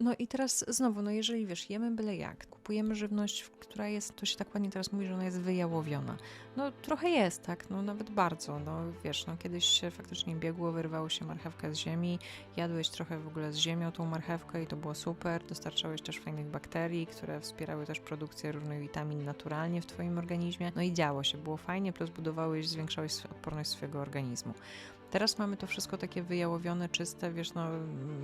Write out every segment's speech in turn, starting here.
No i teraz znowu, no jeżeli wiesz, jemy byle jak, kupujemy żywność, która jest, to się tak ładnie teraz mówi, że ona jest wyjałowiona. No trochę jest, tak, no nawet bardzo, no wiesz, no kiedyś się faktycznie biegło, wyrwało się marchewkę z ziemi, jadłeś trochę w ogóle z ziemią tą marchewkę i to było super, dostarczałeś też fajnych bakterii, które wspierały też produkcję różnych witamin naturalnie w twoim organizmie, no i działo się, było fajnie, plus budowałeś, zwiększałeś odporność swojego organizmu. Teraz mamy to wszystko takie wyjałowione, czyste, wiesz, no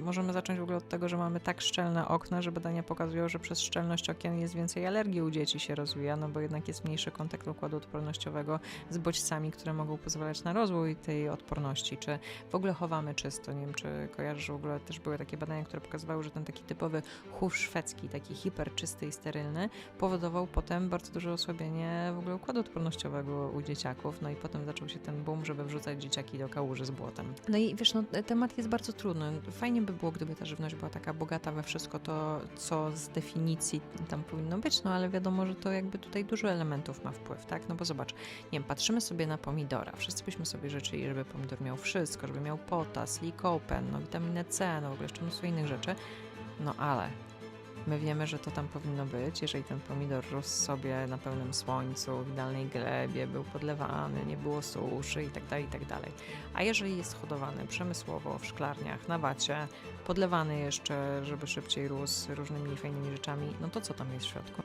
możemy zacząć w ogóle od tego, że mamy tak szczelne okna, że badania pokazują, że przez szczelność okien jest więcej alergii u dzieci się rozwija, no bo jednak jest mniejszy kontakt układu odpornościowego z bodźcami, które mogą pozwalać na rozwój tej odporności, czy w ogóle chowamy czysto, nie wiem, czy kojarzysz, w ogóle też były takie badania, które pokazywały, że ten taki typowy chów szwedzki, taki hiperczysty i sterylny, powodował potem bardzo duże osłabienie w ogóle układu odpornościowego u dzieciaków, no i potem zaczął się ten boom, żeby wrzucać dzieciaki do kałuży z błotem. No i wiesz, no temat jest bardzo trudny. Fajnie by było, gdyby ta żywność była taka bogata we wszystko to, co z definicji tam powinno być, no ale wiadomo, że to jakby tutaj dużo elementów ma wpływ, tak? No bo zobacz, nie wiem, patrzymy sobie na pomidora. Wszyscy byśmy sobie życzyli, żeby pomidor miał wszystko, żeby miał potas, likopen, no witaminę C, no w ogóle jeszcze mnóstwo innych rzeczy. No ale My wiemy, że to tam powinno być, jeżeli ten pomidor rósł sobie na pełnym słońcu, w idealnej glebie, był podlewany, nie było suszy itd., itd. A jeżeli jest hodowany przemysłowo w szklarniach, na wacie, podlewany jeszcze, żeby szybciej rósł różnymi fajnymi rzeczami, no to co tam jest w środku?